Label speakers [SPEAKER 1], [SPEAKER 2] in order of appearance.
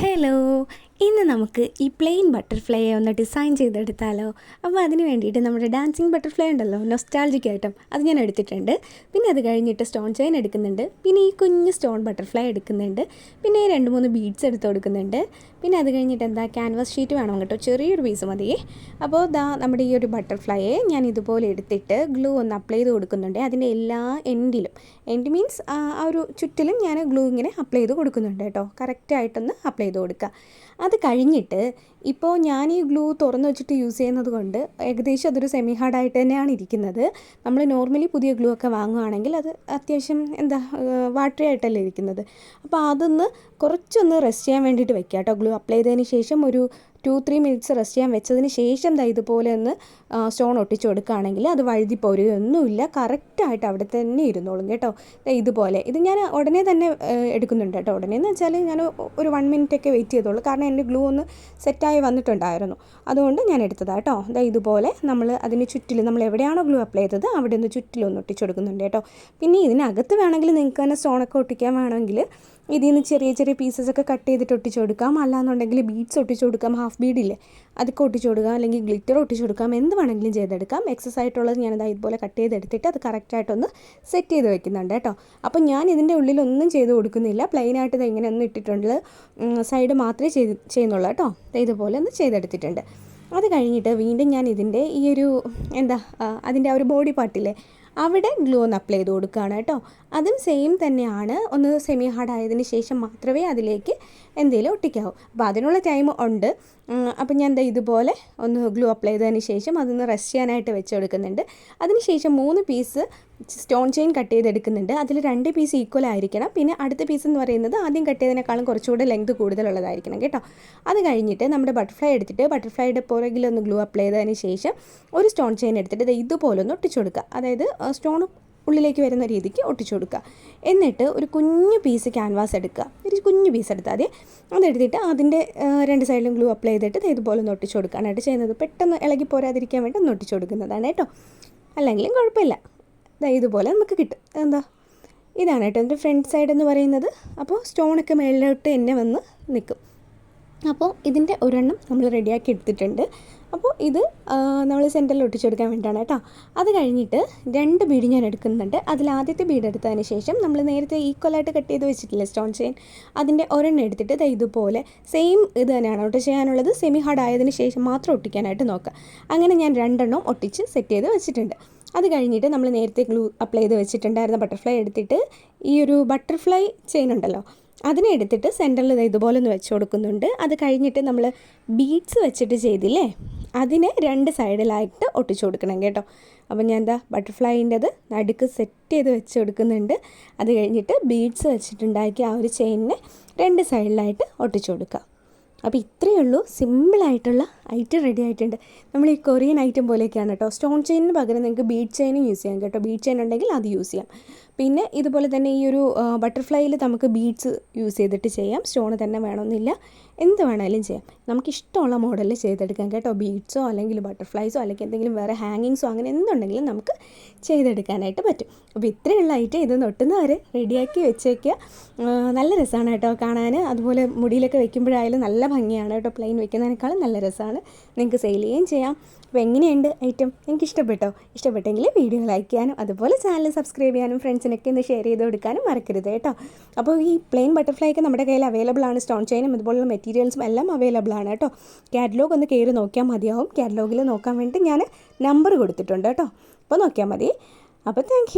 [SPEAKER 1] Hello ഇന്ന് നമുക്ക് ഈ പ്ലെയിൻ ബട്ടർഫ്ലൈയെ ഒന്ന് ഡിസൈൻ ചെയ്തെടുത്താലോ? അപ്പോൾ അതിന് വേണ്ടിയിട്ട് നമ്മുടെ ഡാൻസിങ് ബട്ടർഫ്ലൈ ഉണ്ടല്ലോ നൊസ്റ്റാൾജിക് ഐറ്റം അത് ഞാൻ എടുത്തിട്ടുണ്ട്. പിന്നെ അത് കഴിഞ്ഞിട്ട് സ്റ്റോൺ ചെയിൻ എടുക്കുന്നുണ്ട്. പിന്നെ ഈ കുഞ്ഞ് സ്റ്റോൺ ബട്ടർഫ്ലൈ എടുക്കുന്നുണ്ട്. പിന്നെ രണ്ട് മൂന്ന് ബീഡ്സ് എടുത്ത് കൊടുക്കുന്നുണ്ട്. പിന്നെ അത് കഴിഞ്ഞിട്ട് എന്താ ക്യാൻവാസ് ഷീറ്റ് വേണം കേട്ടോ. ചെറിയൊരു പീസ് മതി. അപ്പോൾ ദാ നമ്മുടെ ഈ ഒരു ബട്ടർഫ്ലൈയെ ഞാൻ ഇതുപോലെ എടുത്തിട്ട് ഗ്ലൂ ഒന്ന് അപ്ലൈ ചെയ്ത് കൊടുക്കുന്നുണ്ട്. അതിന്റെ എല്ലാ എൻഡിലും എൻഡ് മീൻസ് ആ ഒരു ചുറ്റിലും ഞാൻ ഗ്ലൂ ഇങ്ങനെ അപ്ലൈ ചെയ്ത് കൊടുക്കുന്നുണ്ട് കേട്ടോ. കറക്റ്റായിട്ടൊന്ന് അപ്ലൈ ചെയ്ത് കൊടുക്കുക. അത് കഴിഞ്ഞിട്ട് ഇപ്പോൾ ഞാൻ ഈ ഗ്ലൂ തുറന്ന് വെച്ചിട്ട് യൂസ് ചെയ്യുന്നത് കൊണ്ട് ഏകദേശം അതൊരു സെമി ഹാർഡായിട്ട് തന്നെയാണ് ഇരിക്കുന്നത്. നമ്മൾ നോർമലി പുതിയ ഗ്ലൂ ഒക്കെ വാങ്ങുകയാണെങ്കിൽ അത് അത്യാവശ്യം എന്താ വാട്ടറി ആയിട്ടല്ലേ ഇരിക്കുന്നത്. അപ്പോൾ അതൊന്ന് കുറച്ചൊന്ന് റെസ്റ്റ് ചെയ്യാൻ വേണ്ടിയിട്ട് വെക്കുക കേട്ടോ ഗ്ലൂ അപ്ലൈ ചെയ്തതിന് ശേഷം ഒരു ടു ത്രീ മിനിറ്റ്സ് റെസ്റ്റ് ചെയ്യാൻ വെച്ചതിന് ശേഷം ദാ ഇതുപോലെ ഒന്ന് സ്റ്റോൺ ഒട്ടിച്ചു കൊടുക്കുകയാണെങ്കിൽ അത് വഴുതി പോരുകയൊന്നുമില്ല. കറക്റ്റായിട്ട് അവിടെ തന്നെ ഇരുന്നോളും കേട്ടോ. ഇതുപോലെ. ഇത് ഞാൻ ഉടനെ തന്നെ എടുക്കുന്നുണ്ട് കേട്ടോ. ഉടനെ എന്ന് വെച്ചാൽ ഞാൻ ഒരു വൺ മിനിറ്റ് ഒക്കെ വെയിറ്റ് ചെയ്തോളൂ. കാരണം എന്റെ ഗ്ലൂ ഒന്ന് സെറ്റായി വന്നിട്ടുണ്ടായിരുന്നു. അതുകൊണ്ട് ഞാൻ എടുത്തതാണ് കേട്ടോ. ദാ ഇതുപോലെ നമ്മൾ അതിന് ചുറ്റിൽ നമ്മൾ എവിടെയാണോ ഗ്ലൂ അപ്ലൈ ചെയ്തത് അവിടെ ഒന്ന് ചുറ്റിലൊന്ന് ഒട്ടിച്ചു കൊടുക്കുന്നുണ്ട് കേട്ടോ. പിന്നെ ഇതിനകത്ത് വേണമെങ്കിൽ നിങ്ങൾക്ക് തന്നെ സ്റ്റോണൊക്കെ ഒട്ടിക്കാൻ വേണമെങ്കിൽ ഇതിൽ നിന്ന് ചെറിയ ചെറിയ പീസസ് ഒക്കെ കട്ട് ചെയ്തിട്ട് ഒട്ടിച്ച് കൊടുക്കാം അല്ലാന്നുണ്ടെങ്കിൽ ബീഡ്സ് ഒട്ടിച്ച് കൊടുക്കാം ഹാഫ് ബീഡില്ലേ അതൊക്കെ ഒട്ടിച്ച് കൊടുക്കാം അല്ലെങ്കിൽ ഗ്ലിറ്റർ ഒട്ടിച്ച് കൊടുക്കാം എന്ത് വേണമെങ്കിലും ചെയ്തെടുക്കാം. എക്സസ് ആയിട്ടുള്ളത് ഞാനത് ഇതുപോലെ കട്ട് ചെയ്തെടുത്തിട്ട് അത് കറക്റ്റായിട്ടൊന്ന് സെറ്റ് ചെയ്ത് വെക്കുന്നുണ്ട് കേട്ടോ. അപ്പോൾ ഞാൻ ഇതിന്റെ ഉള്ളിലൊന്നും ചെയ്ത് കൊടുക്കുന്നില്ല. പ്ലെയിനായിട്ട് ഇത് ഇങ്ങനെ ഒന്ന് ഇട്ടിട്ടുണ്ട്. സൈഡ് മാത്രമേ ചെയ്ത് ചെയ്യുന്നുള്ളൂ കേട്ടോ. ഇതുപോലെ ഒന്ന് ചെയ്തെടുത്തിട്ടുണ്ട്. അത് കഴിഞ്ഞിട്ട് വീണ്ടും ഞാൻ ഇതിന്റെ ഈ ഒരു എന്താ അതിന്റെ ആ ഒരു ബോഡി പാർട്ടില്ലേ അവിടെ ഗ്ലൂ ഒന്ന് അപ്ലൈ ചെയ്ത് കൊടുക്കുകയാണ് കേട്ടോ. അതും സെയിം തന്നെയാണ്. ഒന്ന് സെമി ഹാർഡ് ആയതിന് ശേഷം മാത്രമേ അതിലേക്ക് എന്തെങ്കിലും ഒട്ടിക്കാവൂ. അപ്പോൾ അതിനുള്ള ടൈം ഉണ്ട്. അപ്പോൾ ഞാൻ എന്താ ഇതുപോലെ ഒന്ന് ഗ്ലൂ അപ്ലൈ ചെയ്തതിന് ശേഷം അതൊന്ന് റെസ്റ്റ് ചെയ്യാനായിട്ട് വെച്ച് കൊടുക്കുന്നുണ്ട് അതിന് ശേഷം മൂന്ന് പീസ് സ്റ്റോൺ ചെയിൻ കട്ട് ചെയ്തെടുക്കുന്നുണ്ട്. അതിൽ രണ്ട് പീസ് ഈക്വൽ ആയിരിക്കണം. പിന്നെ അടുത്ത പീസ് എന്ന് പറയുന്നത് ആദ്യം കട്ട് ചെയ്തതിനേക്കാളും കുറച്ചുകൂടെ ലെങ്ത് കൂടുതലുള്ളതായിരിക്കണം കേട്ടോ. അത് കഴിഞ്ഞിട്ട് നമ്മുടെ ബട്ടർഫ്ലൈ എടുത്തിട്ട് ബട്ടർഫ്ലൈയുടെ പുറകിലൊന്ന് ഗ്ലൂ അപ്ലൈ ചെയ്തതിന് ശേഷം ഒരു സ്റ്റോൺ ചെയിൻ എടുത്തിട്ട് ഇതുപോലെ ഒന്ന് ഒട്ടിച്ചു കൊടുക്കുക. അതായത് സ്റ്റോൺ ഉള്ളിലേക്ക് വരുന്ന രീതിക്ക് ഒട്ടിച്ചു കൊടുക്കുക. എന്നിട്ട് ഒരു കുഞ്ഞു പീസ് ക്യാൻവാസ് എടുക്കുക. ഒരു കുഞ്ഞു പീസ് എടുത്താൽ മതി. അതെടുത്തിട്ട് അതിന്റെ രണ്ട് സൈഡിലും ഗ്ലൂ അപ്ലൈ ചെയ്തിട്ട് ഇതുപോലെ ഒന്ന് ഒട്ടിച്ചു കൊടുക്കാനായിട്ട് ചെയ്യുന്നത്. പെട്ടെന്ന് ഇളകി പോരാതിരിക്കാൻ വേണ്ടി ഒന്ന് ഒട്ടിച്ചു കൊടുക്കുന്നതാണ് കേട്ടോ. അല്ലെങ്കിലും കുഴപ്പമില്ല. ഇതുപോലെ നമുക്ക് കിട്ടും. എന്താ? ഇതാണ് കേട്ടോ എന്റെ ഫ്രണ്ട് സൈഡ് എന്ന് പറയുന്നത്. അപ്പോൾ സ്റ്റോണൊക്കെ മേളിലോട്ട് തന്നെ വന്ന് നിൽക്കും. അപ്പോൾ ഇതിന്റെ ഒരെണ്ണം നമ്മൾ റെഡിയാക്കി എടുത്തിട്ടുണ്ട്. അപ്പോൾ ഇത് നമ്മൾ സെന്ററിൽ ഒട്ടിച്ചെടുക്കാൻ വേണ്ടിയിട്ടാണ് കേട്ടോ. അത് കഴിഞ്ഞിട്ട് രണ്ട് ബീഡ് ഞാൻ എടുക്കുന്നുണ്ട്. അതിൽ ആദ്യത്തെ ബീഡ് എടുത്തതിന് ശേഷം നമ്മൾ നേരത്തെ ഈക്വലായിട്ട് കട്ട് ചെയ്ത് വെച്ചിട്ടില്ല സ്റ്റോൺ ചെയിൻ അതിന്റെ ഒരെണ്ണം എടുത്തിട്ട് ഇത് ഇതുപോലെ സെയിം ഇത് തന്നെയാണ് ഒട്ട് ചെയ്യാനുള്ളത്. സെമി ഹാർഡ് ആയതിന് ശേഷം മാത്രം ഒട്ടിക്കാനായിട്ട് നോക്കുക. അങ്ങനെ ഞാൻ രണ്ടെണ്ണം ഒട്ടിച്ച് സെറ്റ് ചെയ്ത് വെച്ചിട്ടുണ്ട്. അത് കഴിഞ്ഞിട്ട് നമ്മൾ നേരത്തെ ഗ്ലൂ അപ്ലൈ ചെയ്ത് വെച്ചിട്ടുണ്ടായിരുന്ന ബട്ടർഫ്ലൈ എടുത്തിട്ട് ഈ ഒരു ബട്ടർഫ്ലൈ ചെയിൻ ഉണ്ടല്ലോ അതിനെ എടുത്തിട്ട് സെന്ററിൽ ഇതുപോലെ ഒന്ന് വെച്ച് കൊടുക്കുന്നുണ്ട്. അത് കഴിഞ്ഞിട്ട് നമ്മൾ ബീഡ്സ് വെച്ചിട്ട് ചെയ്തില്ലേ അതിനെ രണ്ട് സൈഡിലായിട്ട് ഒട്ടിച്ചു കൊടുക്കണം കേട്ടോ. അപ്പോൾ ഞാൻ എന്താ ബട്ടർഫ്ലൈന്റെത് നടുക്ക് സെറ്റ് ചെയ്ത് വെച്ച് കൊടുക്കുന്നുണ്ട്. അത് കഴിഞ്ഞിട്ട് ബീഡ്സ് വെച്ചിട്ടുണ്ടാക്കിയ ആ ഒരു ചെയിനിനെ രണ്ട് സൈഡിലായിട്ട് ഒട്ടിച്ചു കൊടുക്കുക. അപ്പോൾ ഇത്രയേ ഉള്ളൂ. സിമ്പിളായിട്ടുള്ള ഐറ്റം റെഡി ആയിട്ടുണ്ട്. നമ്മൾ ഈ കൊറിയൻ ഐറ്റം പോലെയൊക്കെയാണ് കേട്ടോ. സ്റ്റോൺ ചെയിനിന് പകരം നിങ്ങൾക്ക് ബീഡ് ചെയിനും യൂസ് ചെയ്യാം കേട്ടോ. ബീഡ് ചെയിൻ ഉണ്ടെങ്കിൽ അത് യൂസ് ചെയ്യാം. പിന്നെ ഇതുപോലെ തന്നെ ഈ ഒരു ബട്ടർഫ്ലൈയിൽ നമുക്ക് ബീഡ്സ് യൂസ് ചെയ്തിട്ട് ചെയ്യാം. സ്റ്റോൺ തന്നെ വേണമെന്നില്ല. എന്ത് വേണമെങ്കിലും ചെയ്യാം. നമുക്ക് ഇഷ്ടമുള്ള മോഡലിൽ ചെയ്തെടുക്കാം കേട്ടോ. ബീഡ്സോ അല്ലെങ്കിൽ ബട്ടർഫ്ലൈസോ അല്ലെങ്കിൽ എന്തെങ്കിലും വേറെ ഹാങ്ങിങ്സോ അങ്ങനെ എന്തുണ്ടെങ്കിലും നമുക്ക് ചെയ്തെടുക്കാനായിട്ട് പറ്റും. അപ്പോൾ ഇത്രയുള്ള ഐറ്റം ഇത് നൊട്ടുന്നവരെ റെഡിയാക്കി വെച്ചേക്കുക. നല്ല രസമാണ് കേട്ടോ കാണാൻ. അതുപോലെ മുടിയിലൊക്കെ വെക്കുമ്പോഴായാലും നല്ല ഭംഗിയാണ് കേട്ടോ. പ്ലെയിൻ വെക്കുന്നതിനേക്കാളും നല്ല രസമാണ്. നിങ്ങൾക്ക് സെയിൽ ചെയ്യുകയും ചെയ്യാം. അപ്പോൾ എങ്ങനെയുണ്ട് ഐറ്റം? എനിക്ക് ഇഷ്ടപ്പെട്ടോ? ഇഷ്ടപ്പെട്ടെങ്കിൽ വീഡിയോ ലൈക്ക് ചെയ്യാനും അതുപോലെ ചാനൽ സബ്സ്ക്രൈബ് ചെയ്യാനും ഫ്രണ്ട്സിനൊക്കെ ഒന്ന് ഷെയർ ചെയ്ത് കൊടുക്കാനും മറക്കരുത് കേട്ടോ. അപ്പോൾ ഈ പ്ലെയിൻ ബട്ടർഫ്ലൈ ഒക്കെ നമ്മുടെ കയ്യിൽ അവൈലബിൾ ആണ്. സ്റ്റോൺ ചെയിനും അതുപോലുള്ള മെറ്റീരിയൽസും എല്ലാം അവൈലബിൾ ആണ് കേട്ടോ. കാറ്റലോഗ് ഒന്ന് കയറി നോക്കിയാൽ മതിയാവും. കാറ്റലോഗിൽ നോക്കാൻ വേണ്ടി ഞാൻ നമ്പർ കൊടുത്തിട്ടുണ്ട് കേട്ടോ. അപ്പോൾ നോക്കിയാൽ മതി. അപ്പോൾ താങ്ക്